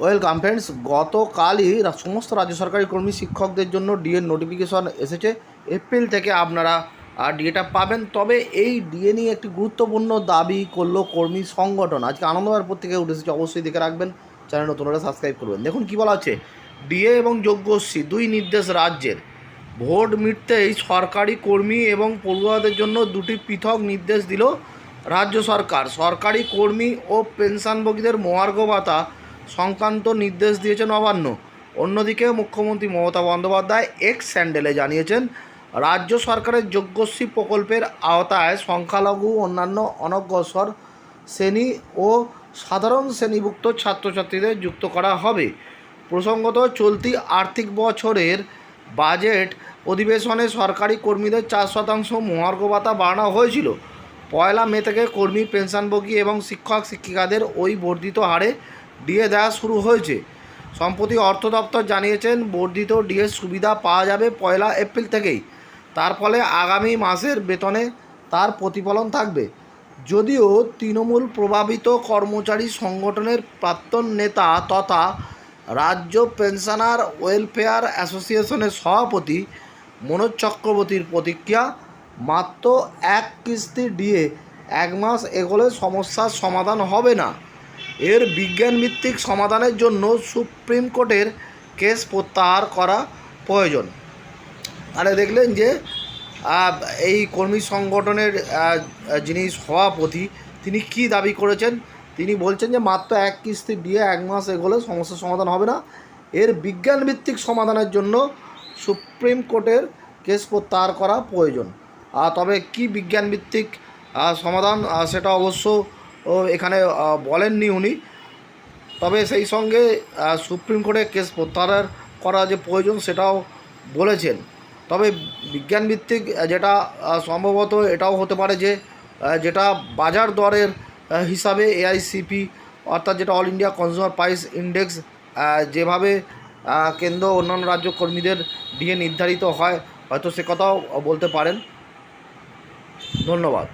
Welcome friends গতকালই সমস্ত রাজ্য সরকারি কর্মী, শিক্ষকদের জন্য ডিএর নোটিফিকেশন এসেছে। এপ্রিল থেকে আপনারা আর ডিএটা পাবেন। তবে এই ডিএ নিয়ে একটি গুরুত্বপূর্ণ দাবি করল কর্মী সংগঠন। আজকে আনন্দবার পত্রিকায় উঠে এসেছে। অবশ্যই দেখে রাখবেন। চ্যানেল নতুন হলে সাবস্ক্রাইব করবেন। দেখুন কী বলা হচ্ছে। ডিএ এবং যোগ্যশ্রী, দুই নির্দেশ রাজ্যের। ভোট মিটতেই সরকারি কর্মী এবং পড়ুয়াদের জন্য দুটি পৃথক নির্দেশ দিল রাজ্য সরকার। সরকারি কর্মী ও পেনশনভোগীদের মহার্ঘ ভাতা সংক্রান্ত নির্দেশ দিয়েছে নবান্ন। অন্যদিকে মুখ্যমন্ত্রী মমতা বন্দ্যোপাধ্যায় এক্স স্যান্ডেলে জানিয়েছেন, রাজ্য সরকারের যোগ্যশ্রী প্রকল্পের আওতায় সংখ্যালঘু, অন্যান্য অনগ্রসর শ্রেণি ও সাধারণ শ্রেণীভুক্ত ছাত্রছাত্রীদের যুক্ত করা হবে। প্রসঙ্গত, চলতি আর্থিক বছরের বাজেট অধিবেশনে সরকারি কর্মীদের চার শতাংশ মহার্ঘ ভাতা বাড়ানো হয়েছিল। পয়লা মে থেকে কর্মী, পেনশনভোগী এবং শিক্ষক শিক্ষিকাদের ওই বর্ধিত হারে ডিএ দেওয়া শুরু হয়েছে। সম্প্রতি অর্থ দপ্তর জানিয়েছেন, বর্ধিত ডিএর সুবিধা পাওয়া যাবে পয়লা এপ্রিল থেকেই। তার ফলে আগামী মাসের বেতনে তার প্রতিফলন থাকবে। যদিও তৃণমূল প্রভাবিত কর্মচারী সংগঠনের প্রাক্তন নেতা তথা রাজ্য পেনশনার ওয়েলফেয়ার অ্যাসোসিয়েশনের সভাপতি মনোজ চক্রবর্তীর প্রতিক্রিয়া, মাত্র এক কিস্তি দিয়ে এক মাস এগোলে সমস্যার সমাধান হবে না। এর বিজ্ঞানভিত্তিক সমাধানের জন্য সুপ্রিম কোর্টের কেস প্রত্যাহার করা প্রয়োজন। আরে দেখলেন যে এই কর্মী সংগঠনের যিনি সভাপতি, তিনি কি দাবি করেছেন? তিনি বলছেন যে, মাত্র এক কিস্তি দিয়ে এক মাস এগোলে সমস্যার সমাধান হবে না। এর বিজ্ঞানভিত্তিক সমাধানের জন্য সুপ্রিম কোর্টের কেস প্রত্যাহার করা প্রয়োজন। তবে কি বিজ্ঞানভিত্তিক সমাধান? সেটা অবশ্য এখানে বলেননি উনি। তবে সেই সঙ্গে সুপ্রিম কোর্টে কেস প্রত্যাহার করা যে প্রয়োজন সেটাও বলেছেন। তবে বিজ্ঞানভিত্তিক যেটা সম্ভবত এটাও হতে পারে যে যেটা বাজার দরের হিসাবে এআইসিপি, অর্থাৎ যেটা all India consumer price index যেভাবে কেন্দ্র অন্যান্য রাজ্য কর্মীদের দিয়ে নির্ধারিত হয়, হয়তো সে কথাও বলতে পারেন। ধন্যবাদ।